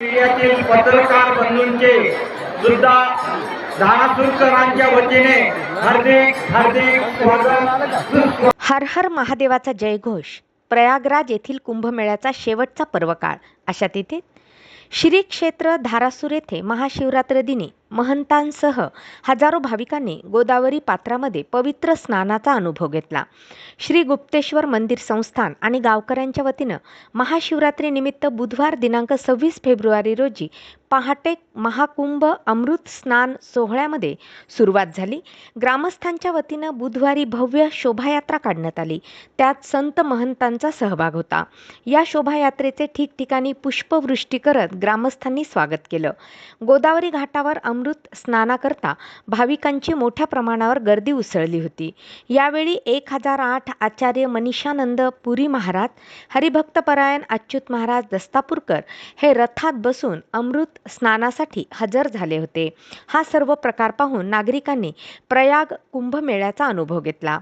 मीडियातील पत्रकार बंधूंचे सुद्धा धारासुरकरांच्या वतीने हार्दिक हार्दिक स्वागत. हर हर महादेवाचा जयघोष प्रयागराज येथील कुंभमेळ्याचा शेवटचा पर्वकाळ. अशा तिथे श्री क्षेत्र धारासूर येथे महाशिवरात्र दिनी महंतांसह हजारो भाविकांनी गोदावरी पात्रामध्ये पवित्र स्नानाचा अनुभव घेतला. श्री गुप्तेश्वर मंदिर संस्थान आणि गावकऱ्यांच्या वतीनं महाशिवरात्रीनिमित्त बुधवार दिनांक सव्वीस फेब्रुवारी रोजी पहाटे महाकुंभ अमृत स्नान सोहळ्यामध्ये सुरुवात झाली. ग्रामस्थांच्या वतीनं बुधवारी भव्य शोभायात्रा काढण्यात आली. त्यात संत महंतांचा सहभाग होता. या शोभायात्रेचे ठिकठिकाणी पुष्पवृष्टी करत ग्रामस्थांनी स्वागत केलं. गोदावरी घाटावर अमृत स्नानाकरता भाविकांची मोठ्या प्रमाणावर गर्दी उसळली होती. यावेळी एक हजार आठ आचार्य मनीषानंद पुरी महाराज हरिभक्तपरायण अच्युत महाराज दस्तापूरकर हे रथात बसून अमृत स्नानासाठी हजर झाले होते. हा सर्व प्रकार पाहून नागरिकांनी प्रयाग कुंभमेळ्याचा अनुभव घेतला.